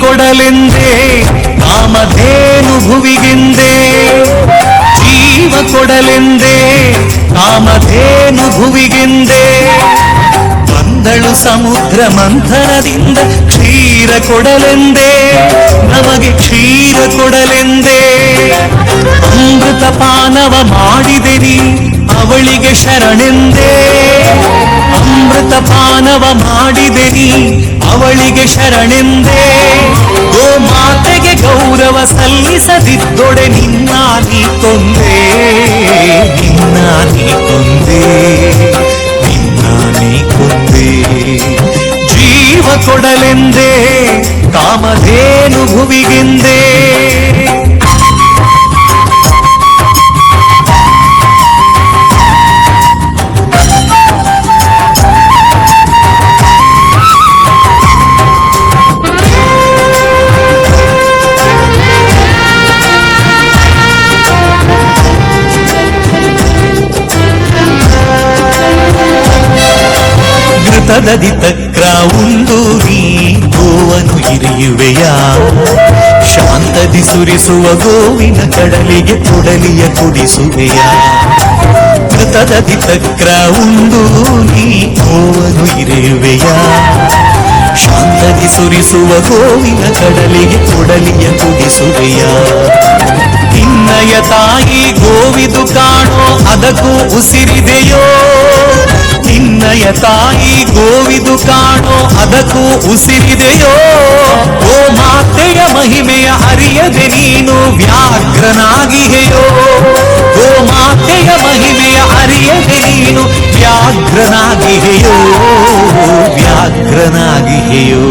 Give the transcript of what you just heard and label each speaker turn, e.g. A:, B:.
A: ಕೊಡಲೆಂದೇ ಕಾಮಧೇನು ಭುವಿಗೆಂದೇ ಜೀವ ಕೊಡಲೆಂದೇ ಕಾಮಧೇನು ಭುವಿಗೆಂದೇ ಬಂದಳು ಸಮುದ್ರ ಮಂಥನದಿಂದ ಕ್ಷೀರ ಕೊಡಲೆಂದೇ, ನಮಗೆ ಕ್ಷೀರ ಕೊಡಲೆಂದೇ. ಅಮೃತ ಪಾನವ ಮಾಡಿದೆನಿ, ಅವಳಿಗೆ ಶರಣೆಂದೇ. ಅಮೃತ ಪಾನವ ಮಾಡಿದೆನಿ ಅವಳಿಗೆ ಶರಣೆಂದೇ ಗೋ ಮಾತೆಗೆ ಗೌರವ ಸಲ್ಲಿಸದಿದ್ದೊಡೆ ನಿನ್ನ ನೀ ಕೊಂದೆ ನಿನ್ನ ನೀ ಕೊಂದೆ ನಿನ್ನ ನೀ ಕೊಂದೆ. ಜೀವ ಕೊಡಲೆಂದೇ ಕಾಮಧೇನು ಭುವಿಗೆಂದೇ ಘೃತದದಿ ತಕ್ರ ಉಂಡು ನೀ ಗೋವನು ಇರಿಯುವೆಯ ಶಾಂತದಿ ಸುರಿಸುವ ಗೋವಿನ ಕಡಲಿಗೆ ಕೊಡಲಿಯ ಕುಡಿಸುವೆಯ. ತದದಿ ತಕ್ರ ನೀ ಗೋವನು ಇರಿಯುವೆಯ ಶಾಂತದಿ ಸುರಿಸುವ ಗೋವಿನ ಕಡಲಿಗೆ ಕೊಡಲಿಯ ಕುಡಿಸುವೆಯ. ಇನ್ನಯ ತಾಯಿ ಗೋವಿದು ಕಾಣೋ ಅದಕ್ಕೂ ಉಸಿರಿದೆಯೋ? ನಿನ್ನಯ ತಾಯಿ ಗೋವಿದು ಕಾಣೋ ಅದಕ್ಕೂ ಉಸಿರಿದೆಯೋ? ಓ ಮಾತೆಯ ಮಹಿಮೆಯ ಅರಿಯದೆ ನೀನು ವ್ಯಾಘ್ರನಾಗಿಯೋ ಓ ಮಾತೆಯ ಮಹಿಮೆಯ ಅರಿಯದೆ ನೀನು ವ್ಯಾಘ್ರನಾಗಿಯೋ ವ್ಯಾಘ್ರನಾಗಿಹೆಯೋ